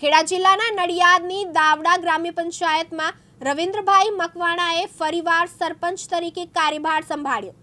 ખેડા જિલ્લાના નડિયાદની દાવડા ગ્રામ્ય પંચાયતમાં રવિન્દ્રભાઈ મકવાણાએ ફરીવાર સરપંચ તરીકે કાર્યભાર સંભાળ્યો.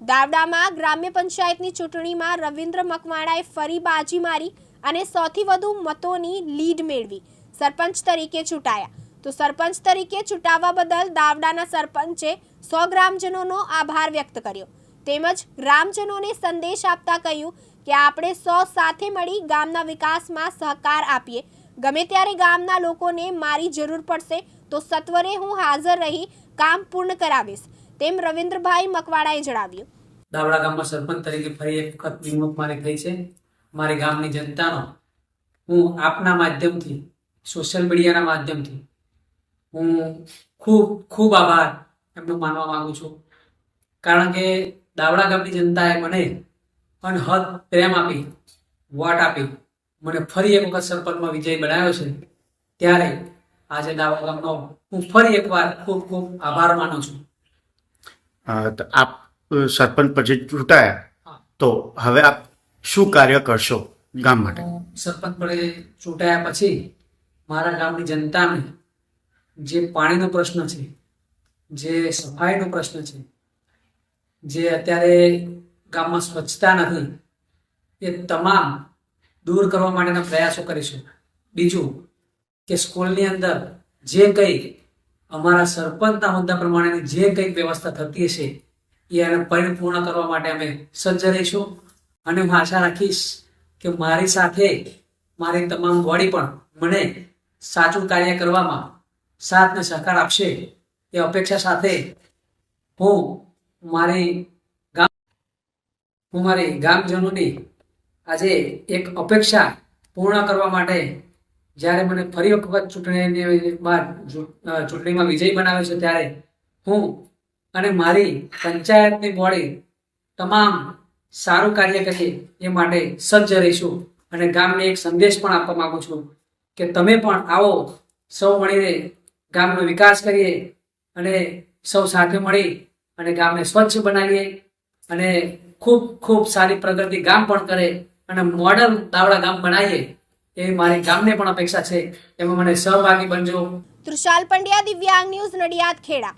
દાવડામાં ગ્રામ્ય પંચાયતની ચૂંટણીમાં રવિન્દ્ર મકવાણાએ ફરી બાજી મારી અને સૌથી વધુ મતોની લીડ મેળવી. સરપંચ તરીકે ચૂંટાયા. તો સરપંચ તરીકે ચૂંટાવા બદલ દાવડાના સરપંચે સો ગ્રામજનોનો આભાર વ્યક્ત કર્યો. તેમજ ગ્રામજનોને સંદેશ આપતા કહ્યું કે આપણે સો સાથે મળી ગામના વિકાસમાં સહકાર આપીએ. ગમે ત્યારે ગામના લોકોને મારી જરૂર પડશે તો સત્વરે હું હાજર રહી કામ પૂર્ણ કરાવીશ, તેમ રવિન્દ્રભાઈ મકવાડાએ જણાવ્યું. દાવડા ગામમાં સરપંચ તરીકે ફરી એક વખત નિમણૂક મારી થઈ છે. મારી ગામની જનતાનો હું આપના માધ્યમથી સોશિયલ મીડિયાના માધ્યમથી હું ખૂબ ખૂબ આભાર એમનો માનવા માંગુ છું. કારણ કે દાવડા ગામની જનતાએ મને અનહદ પ્રેમ આપી, વોટ આપી મને ફરી એક વખત સરપંચમાં વિજય બનાવ્યો છે ત્યારે આજે દાવા ગામનો હું ફરી એકવાર ખૂબ ખૂબ આભાર માનું છું. આપ સરપંચ પછી ચૂંટાયા? તો હવે આપ શું કાર્ય કરશો ગામ માટે? સરપંચ પડે ચૂંટાયા પછી મારા ગામની જનતાને જે પાણીનો પ્રશ્ન છે જે સફાઈનો પ્રશ્ન છે જે અત્યારે ગામમાં સ્વચ્છતા નથી એ તમામ દૂર કરવા માટેના પ્રયાસો કરીશું. બીજું કે સ્કૂલની અંદર જે કંઈ અમારા સરપંચના હોદ્દા પ્રમાણેની જે કંઈક વ્યવસ્થા થતી હશે, એ એને પરિપૂર્ણ કરવા માટે અમે સજ્જ રહીશું. અને હું આશા રાખીશ કે મારી સાથે મારી તમામ બોડી પણ મને સાચું કાર્ય કરવામાં સાથને સહકાર આપશે એ અપેક્ષા સાથે હું મારી ગામ હું મારી ગામજનોની આજે એક અપેક્ષા પૂર્ણ કરવા માટે જ્યારે મને ફરી વખત ચૂંટણીની બાદ ચૂંટણીમાં વિજય બનાવ્યો છે ત્યારે હું અને મારી પંચાયતની બોડી તમામ સારું કાર્ય કરીએ એ માટે સજ્જ રહીશું. અને ગામને એક સંદેશ પણ આપવા માંગુ છું કે તમે પણ આવો, સૌ મળીને ગામનો વિકાસ કરીએ અને સૌ સાથે મળી અને ગામને સ્વચ્છ બનાવીએ અને ખૂબ ખૂબ સારી પ્રગતિ ગામ પણ કરે અને મોડર્ન દાવડા ગામ બનાવીએ, એવી મારી ગામને પણ અપેક્ષા છે. એમાં મને સહભાગી બનજો. તૃષાલ પંડ્યા, દિવ્યાંગ ન્યૂઝ નડિયાદ, ખેડા.